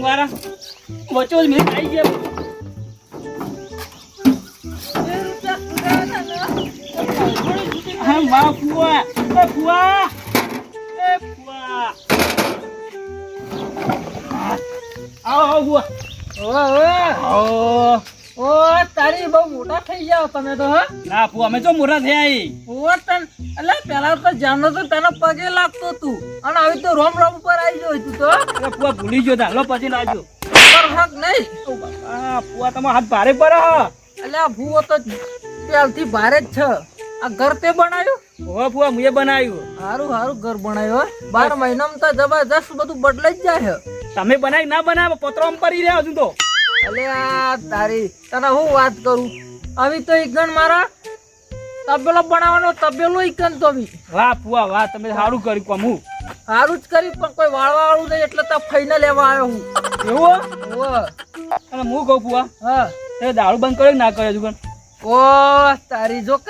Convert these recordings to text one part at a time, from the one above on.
Checking વાળા વચ્ચો જ મેં આવી ગયા. હા વાહ ફુવા. એ ફુવા. આવો આવો. તારી બહુ મોટા થઈ જાવ તમે તો હા. ના ફુવા અમે તો મોટા થયા ઈ. ઓ એટલે પેલા તો જાણો તો તને પગે લાગતો તું. અને આવી તો રોમ રોમ ઉપર આવી ગયો તું તો અરે ફુવા ભૂલી ગયો તા. પછી લાવજો. પર હક નહીં. ઓ બાપા તમારો હાથ ભારે પર એટલે આ ભૂવો તો પેલથી ભારે જ છે. આ ઘર તે બનાવ્યું ઓ ફુવા મુએ બનાવ્યું. હારું હારું ઘર બનાવ્યું બાર મહિનામાં તો જબરજસ્ત બધું બદલાઈ જ જાય તમે બનાવી ના બનાવો? પત્રો આમ પડી રહ્યા હજુ તો. અલે આ તારી તને હું વાત કરું? આવી તો ઈકણ મારા તબેલો બનાવવાનો તબેલો ઈકણ તો બી. વાહ પુઆ વાહ તમે સારું કર્યું કોમ હું? સારું જ કરી પણ કોઈ વાળવા વાળું નહીં એટલે તો ફઈને લેવા આવ્યો હું. એવું? ઓ અને હું કહું પુઆ હા. તે દારૂ બંધ કર્યો ના કર્યો પણ ઓ તારી જોક.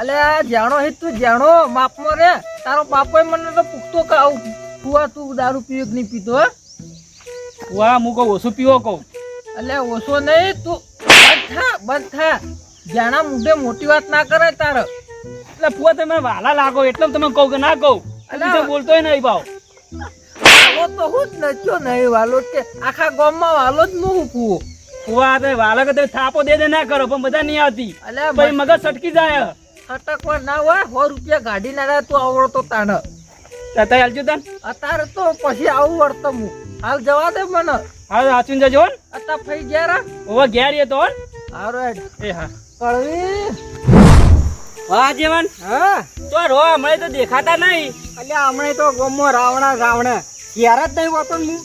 અલે જાણો હે તું જાણો બાપમાં રે. તારો બાપોય મને તો પૂછતો કે આવું પુઆ તું દારૂ પીવે કે નહીં પીતો હે? પુઆ હું કહું ઓછું પીવો કહું. અલે ઓછો નહીં તું બંધ થા બંધ થા. જાણા મુદ્દે મોટી વાત ના કરે તારે. એટલે ફુવા તમે વાલા લાગો એટલે તમે કહું કે ના કહું. અલે એટલે બોલતોય નહીં ભાવ. વાલો તો હું જ નચ્યો નહીં વાલો કે આખા ગામમાં વાલો જ નું ફુવો. ફુવા તમે વાલા કે તમે થાપો દે દે ના કરો પણ બધા નહીં આવતી. અલે ભાઈ મગજ સટકી જાય. અટકવા ના હોય સો રૂપિયા ગાડી ના તું આવડતો તાણ. તાતા હાલજો તાન? અત્યારે તો પછી આવું વળતો હું હાલ જવા દે મને. હા સાચું જજો ને. અતા ફઈ ગયા રા. ઓવા ઘેર એ તો હો હારો એ હા. કળવી. વાહ જીવન. હા. તો રો હમણાં તો દેખાતા નહીં. અલ્યા હમણે તો ગોમો રાવણા રાવણા. ક્યારે જ નહીં હોતો હું.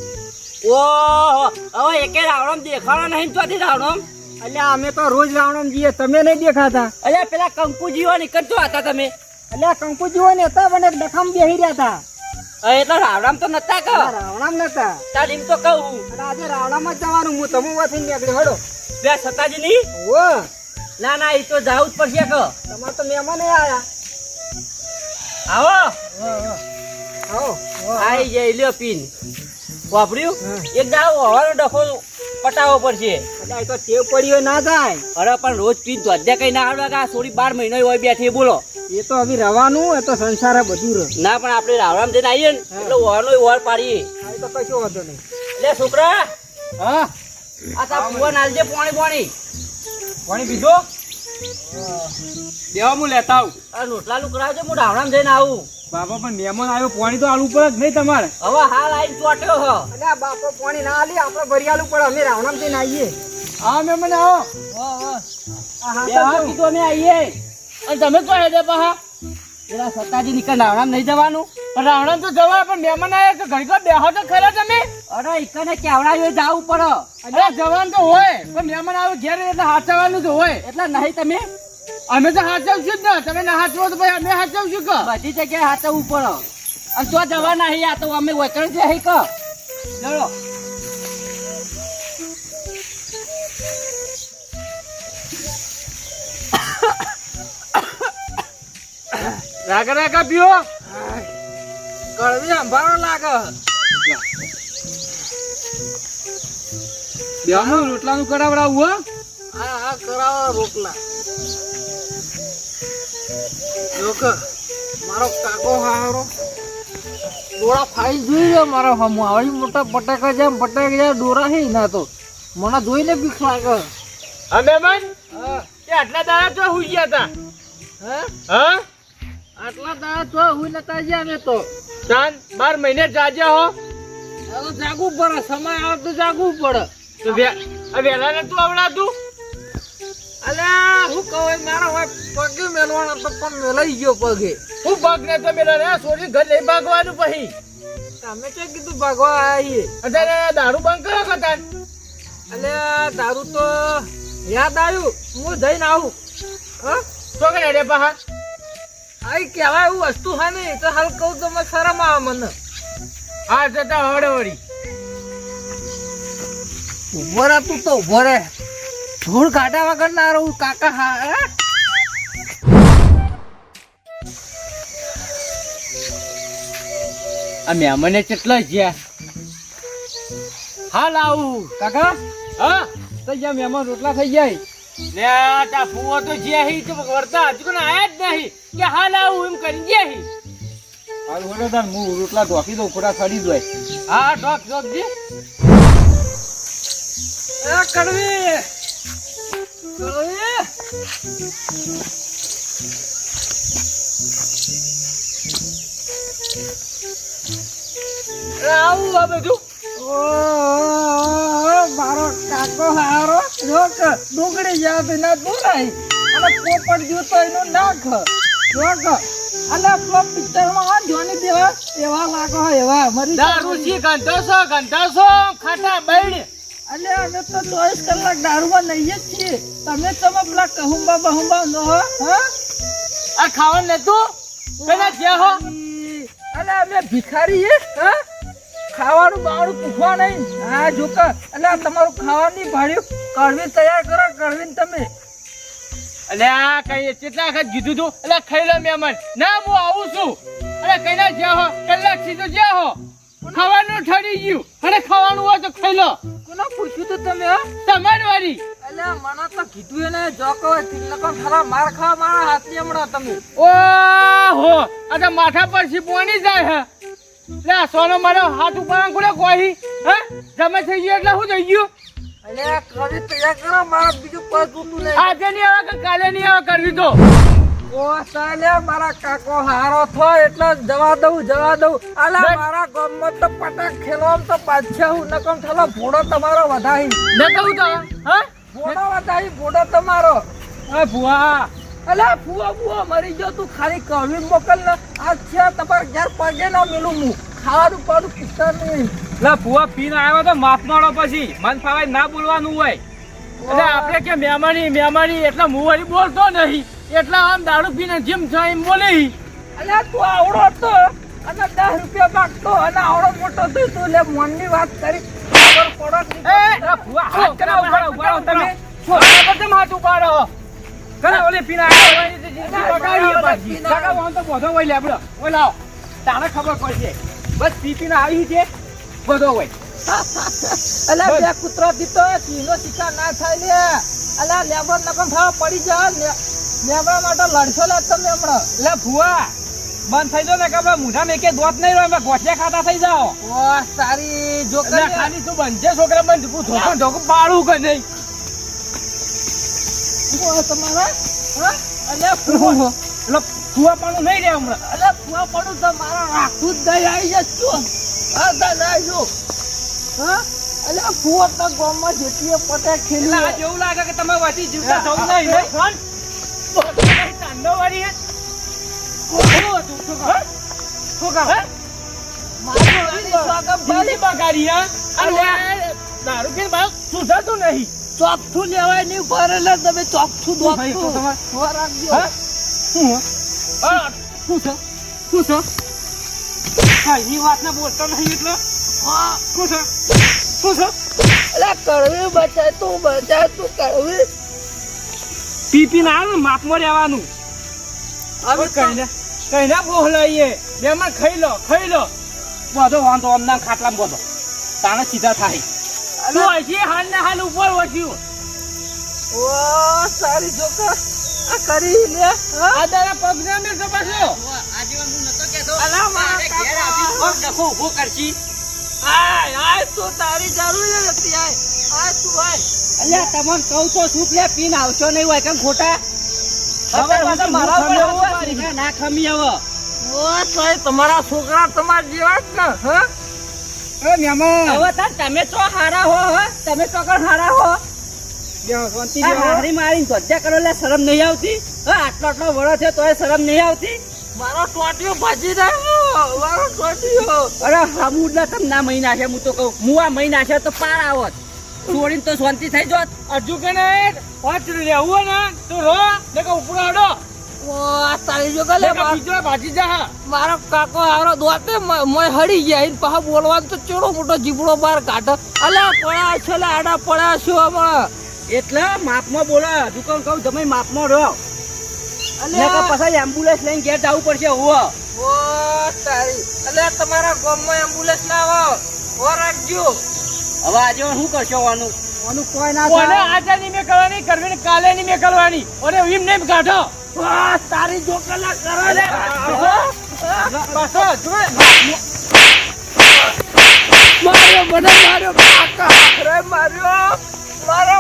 ઓહો હવે એકે રાવણમ દેખાડો નહીં ચોથી રાવણમ? અલ્યા અમે તો રોજ રાવણમ જઈએ. તમે નહીં દેખાતા. અલ્યા પેલા કંકુજીઓ નીકળતો હતા તમે. અલ્યા કંકુજીઓ જીવો ને હતા પણ એક ડખામ બેહી રહ્યા હતા. એટલે રાવણમ તો નતા કહો. રાવણામ નતા. તાર તો કહું આજે રાવણામાં જ જવાનું હું તમે વાથી નીકળી હડો. બે સતાજી ની ઓ ના ના એ તો જાવું જ પડશે કહો. તમારે તો મહેમાન આયા. આવો. આવો આઈ જાય લ્યો પીન. વાપર્યું. એક દાવ હવાનો ડખો પટાવવો પડશે. તો ટેવ પડી હોય ના જાય. અરે પણ રોજ પીન ધોધ્યા કઈ ના આવડે સોળી બાર મહિનો હોય બેઠી બોલો. એ તો હવે રવાનું એ તો સંસાર હે બધું રહે ના પણ આપણે રાવરામ જઈને આવીએ ને એટલે વહનો વર પાડીએ. તો કશો વાંધો નહીં. એટલે છોકરા. હા? આ તા ફુવા નાલજે પાણી પાણી. પાણી પીધો દેવા હું લેતા આવું. આ રોટલા લુકડાવજો હું રાવરામ જઈને આવું. બાપા પણ મહેમાન આવ્યો પાણી તો આલુ પડે જ નહીં તમારે. હવે હાલ આઈ ચોટ્યો હ. અલ્યા બાપો પાણી ના આલી આપણે ભરિયાલું પડે અમે રાવણામ જઈને આવીએ હા મહેમાન આવો. બે હાથ કીધો અમે આવીએ અને તમે કહો દે પહા પેલા સત્તાજી નીકળ રાવણા નહીં જવાનું. પણ રાવણા તો જવા પણ મહેમાન આવ્યા તો ઘડી ઘર બેહો તો ખરા તમે. અરે ઈકને કેવડાયો જવું પડે અરે જવાનું તો હોય પણ મહેમાન આવે ઘેર એટલે હાચવાનું તો હોય. એટલે નહીં તમે. અમે તો હાચવશું જ ને તમે ના હાચવો તો ભાઈ અમે હાચવશું કે? બધી જગ્યાએ હાથવું પડે. અને તો જવા નહીં આ તો અમે વચન છે હઈ ક? ચલો. રાગા રાગા પીઓ. કળવી સંભાળો લાગે. બેવાનું રોટલાનું કરાવડાવું હો. હા હા કરાવો રોટલા. જોક મારો કાકો હારો. ડોળા ફાઈ જોઈ રહ્યો મારો હમો. આવી મોટા પટાકા જેમ પટાકા જેમ ડોરા હે ના તો. મને જોઈને બીક લાગે. અમે મન આટલા દાડા તો હુઈ ગયા તા. હા? હા? આટલા દાડા તો હું નતા ગયા ને તો. ચાંદ બાર મહિને જાજે હો. હવે જાગવું પડે સમય આવે તો જાગવું પડે. તો વે- આ વહેલા ને તું આવડાતું? અલ્યા હું કહું મારા હોય પગે મેલવાના તો પણ મેલાઈ ગયો પગે. હું પગ ને તમે રે છોડી ઘર લઈ ભાગવાનું પછી. તમે કે કીધું ભાગવા આવીએ? અત્યારે દારૂ બંધ કરો કતાન અલે દારૂ તો યાદ આવ્યું હું જઈને આવું. હા? તો કે રે પહા. આઈ કહેવાય એવું વસ્તુ હા ને તો હાલ કહું તો મને શરમ આવે મને. હા જતા હવડે વળી ઊભો રહે તું તો ઊભો રહે ધૂળ કાઢા વગર ના રહું કાકા હા આ મહેમાને કેટલા જ્યાં હાલ આવું. કાકા? હા? થઈ જ્યાં મહેમાન રોટલા થઈ જાય. ને આ તા ફુવો તો જ્યાં હી તો વર્તા હજુ કોને આયા જ નહીં. કે હાલ હું એમ કરી હી હાલ વડો તાર હું રોટલા ઢોકી દઉં ખોટા ખરી દોય હા ઢોક ઢોકજી એ કડવી. કડવી. આવું આ બધું. ઓ મારો કાકો હારો. જોક ડુંગળી તો ના દોરાય. અને પોપટ જોતો એનું નાખ. જોક અલે પેલો પિક્ચરમાં આ જોની દેવા એવા લાગો એવા મરી દારૂ છી ગંધાસો ખાટા બૈડ અલે અમે તો ચોવીસ કલાક દારૂમાં લઈએ જ છીએ. તમે તમે પેલા કહુંબા બહુંબા નો હો આ ખાવાનું લેતું પેલા જે હો. અલે અમે ભિખારી હે? ખાવાનું બાવાનું પૂછવા નહીં. હા જોક. આ તમારું ખાવાની ભાડ્યું કડવી તૈયાર કરો કડવીને તમે. અલે આ કઈ કેટલા વખત કીધું તું? એટલે ખાઈ લો મહેમાન. ના હું આવું છું. અરે કઈ ના જ્યાં હો? કલાક સીધો જ્યાં હો? ખાવાનું ઠરી ગયું. અને ખાવાનું હોય તો ખાઈ લો કોને પૂછ્યું તું તમે હા? તમારી વારી. અલે મને તો કીધું એને જોકો તિલકો ખરા માર ખાવા મારા હાથની હમણાં તમે. ઓહો હો અરે માથા પર પોણી જાય હે. લે સોનો મારો હાથ ઉપર આંગળો કોહી હે. જમે થઈ ગયો એટલે શું થઈ ગયું? અલ્યા કરવી તૈયાર કરો મારા બીજું કોઈ જોતું નહીં. આજે નહીં આવે કે કાલે નહીં આવે કરવી તો. મારા કાકો હારો થો એટલે જવા દઉં જવા દઉં. અલે. મારા ગમત તો પટાક ખેલો તો પાછા હું નકમ થલો ભોડો તમારો વધાઈ ન કહું તો હા? ભોડો વધાઈ ભોડો તમારો. એ ભુવા. અલે ભુવા ભુવા મરી ગયો તું ખાલી કડવી મોકલ ને. આ છે તમારા ઘેર પગે ના મેલું હું. ખાવાનું પાડું પૂછતા નહીં લે ફુવા પીને આવ્યો તો માફ મારો પછી. મન ફાવાય ના બોલવાનું હોય. એટલે આપણે કે મહેમાની મહેમાની એટલે હું વળી બોલતો નહીં. એટલે આમ દારૂ પીને જેમ થાય એમ બોલી. અલ્યા તું આવડો હતો અને દસ રૂપિયા માગતો અને આવડો મોટો થયો તું. લે મનની વાત કરી. તાણે ખબર પડશે બસ પી પીને આવી છે. બધો હોય. અલ્યા બે કૂતરા દીતો સિંહનો શિકાર ના થાય લે. અલ્યા લેબર નકમ થવા પડી જા. લેબરા માટે લડશો લે તમે હમણાં. લે ભુવા બંધ થઈ જાવ ને કે આપણે મૂઢા મેકે દોત નહીં રહ્યો ગોઠિયા ખાતા થઈ જાઓ. ઓ સારી જો ખાલી તું છે છોકરા બંધ તું ધોકો ધોકો પાડું કે નહીં. તમારા? હા? અલ્યા ફુવા એટલે ભુવા પાડું નહીં રે હમણાં. અલ્યા ફુવા પાડું તો મારા રાખું જ દઈ આવી જશ તું હા દઈ આવી હા? અલ્યા ફુવા તો ગામમાં જેટલી પટેલ આ જેવું લાગે કે તમે વધી જીવતા જવું નહીં નહીં? ફોન. ચાંદો વાળી કોણ હતું? શું કહો? શું કહો? મારું હરી સ્વાગત જિંદગી બગાડી અને દારૂ પીને સુધારતું નહીં. ચોકઠું લેવાય નહીં ભરેલા તમે ચોકઠું તમારે? રાખજો? શું છે? શું છે? હા વાત ના બોલતો નહીં એટલે? હા. શું છે? શું છે? અલા કડવી બચાય તું બચાય તું કડવી. પી પી ના આવે માપમાં રહેવાનું. હવે કઈને કઈને બોહ લઈએ. બે માં ખાઈ લો ખાઈ લો. બધો વાંધો અમના ખાટલામાં બધો. તાણે સીધા થાય. તું હજી હાલ ને હાલ ઉપર વધ્યું ઓ સારી જોકા આ કરી લે હા? આ તારા પગને મેં તો પાછો. અલા મારા કાકા. ડખો ઊભો કરશી. આય આય તું તારી જરૂર નથી આય. આય તું આય. અલ્યા તમને કહું તો શું લે પીને આવશો નહીં હોય કેમ ખોટા? અત્યારે પાછા મારા ઉપર ખમી આવું આવો, છે. ના ખમી આવો. તમારા છોકરા તમારા જેવા જ ને હા? હવે તમે તો હારા હો હો? તમે તો હારા હો? મારી મારી કરો એટલે શરમ નહીં આવતી? આટલો આટલો વડો છે તોય શરમ નહીં આવતી? મારો ટોટીઓ ભાજી રહ્યો મારો ટોટીઓ અરે હમુડલા તમ ના મહી નાખે હું તો કહું હું આ મહી નાખે તો પાર આવત. છોડીને તો શાંતિ થઈ જોત. હજુ કે ને પાંચ હોય ને તો રો ને કે જા મારો કાકો હારો દોતે મોય હડી ગયા પાછા બોલવાનું તો ચેડો મોટો જીબડો બાર કાઢ. અલ્યા પડ્યા છો આડા પડ્યા છો એટલે માપમાં બોલો હજુ કહું કહું તમે માપમાં રહો. પછી એમ્બ્યુલન્સ લઈને ઘેર જવું પડશે હોવો ઓ તારી. અલ્યા તમારા ગામમાં એમ્બ્યુલન્સ ના આવો. ઓ રાખજો. હવે આજે શું કરશો આનું? આનું કોઈ ના કોને આજે નહીં મેં કરવાની કરવી કાલે નહીં મેં કરવાની. ઓને એમ નહીં કાઢો તારી જોકલા કરો. લે પાછો. જોય માર્યો મને માર્યો કાકા. રે માર્યો. મારો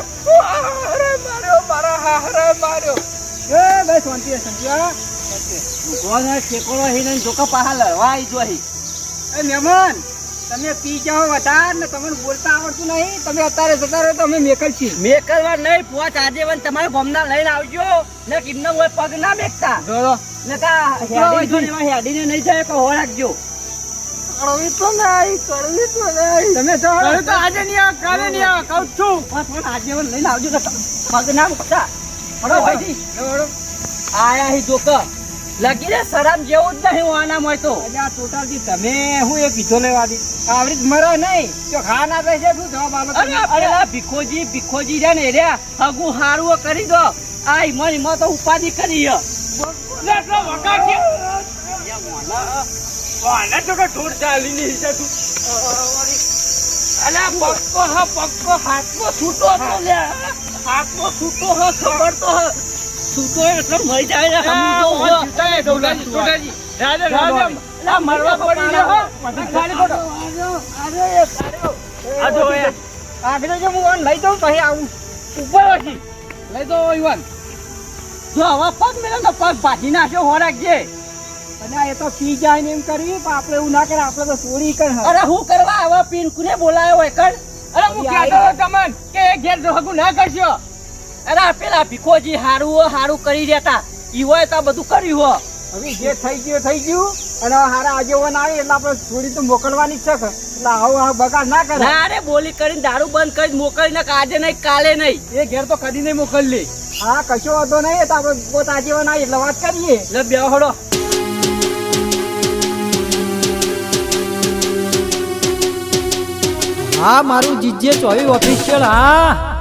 રે માર્યો મારા હારે માર્યો. એ શાંતિ હે, શાંતિ ઠેકોળો હીને જોકા પાહા લડવા આવી જો એ મહેમાન તમે પી જાઓ વધાર ને તમને બોલતા આવડતું નહીં. તમે અત્યારે જતા રહો તો અમે મેકલ છીએ. મેં કરવા નહીં પોચ આજે તમારા ગોમના લઈને આવજો. ને કિમને હોય પગ ના મેકતા. જોડો ને કા હેડી હેડીને નહીં જાય તો હો રાખજો કડવી તો નહીં કડવી તો નહીં. તમે તો આજે નહીં આવ કાલે નહીં આવ કહું છું. પણ આજે લઈને આવજો પગ ના મૂકતા પડો ભાઈજી. જોડો આયા હી જોકા. લગી રે શરમ જેવું જ નહીં આના મળતો તો. અલ્યા ટોટલથી તમે હું એ પીછો લેવા દી? આવડી જ મરો નહીં. તો ખા ના છે શું જવાબ આલો અરે આ ભીખોજી ભીખોજી છે ને રે હગું હારું કરી દો. આ ઈમન ઈમન તો ઉપાધિ કરી હે. એટલો વગાડ છે વાલે તો કે ઢોર ચાલી નહીં છે તું અલા પક્કો હા પક્કો હાથમાં છૂટો તો લે. હાથમાં છૂટો હા ખબર તો હા. છૂટો એટલો મરી જાય ને રાજા રાજા લા મરવા પડી ગયો હો. ખાલી ખોટો. આ જો એ. આગળ જો હું ઓન લઈ દઉં પછી આવું. ઉપર વળી. લઈ દો યુવાન. જો હવા પગ મેલે તો પગ ભાજી નાખ્યો હો જે અને એ તો પી જાય ને એમ કરવી પણ આપણે એવું ના કરે આપણે તો ચોરી કર અરે હું કરવા આવા પીન કુને બોલાયો હોય કર. અરે હું કહેતો હતો તમને કે ઘેર હગું ના કરશો. અરે આ પેલા ભીખોજી હારું હો, હારું કરી દેતા હોય તો બધું કર્યું હો. હવે જે થઈ ગયું થઈ ગયું અને હારા આગેવાન આવે એટલે આપણે થોડી તો મોકલવાની જ છે એટલે આવું આ બગાડ ના કરે અરે બોલી કરીને દારૂ બંધ કરી મોકલીને આજે નહીં કાલે નહીં. એ ઘેર તો કદી નહીં મોકલી હા કશો વાંધો નહીં તો આપણે પોત આગેવાન આવી એટલે વાત કરીએ. એટલે બે હડો. હા મારું જીજે ચોવી ઓફિશિયલ હા.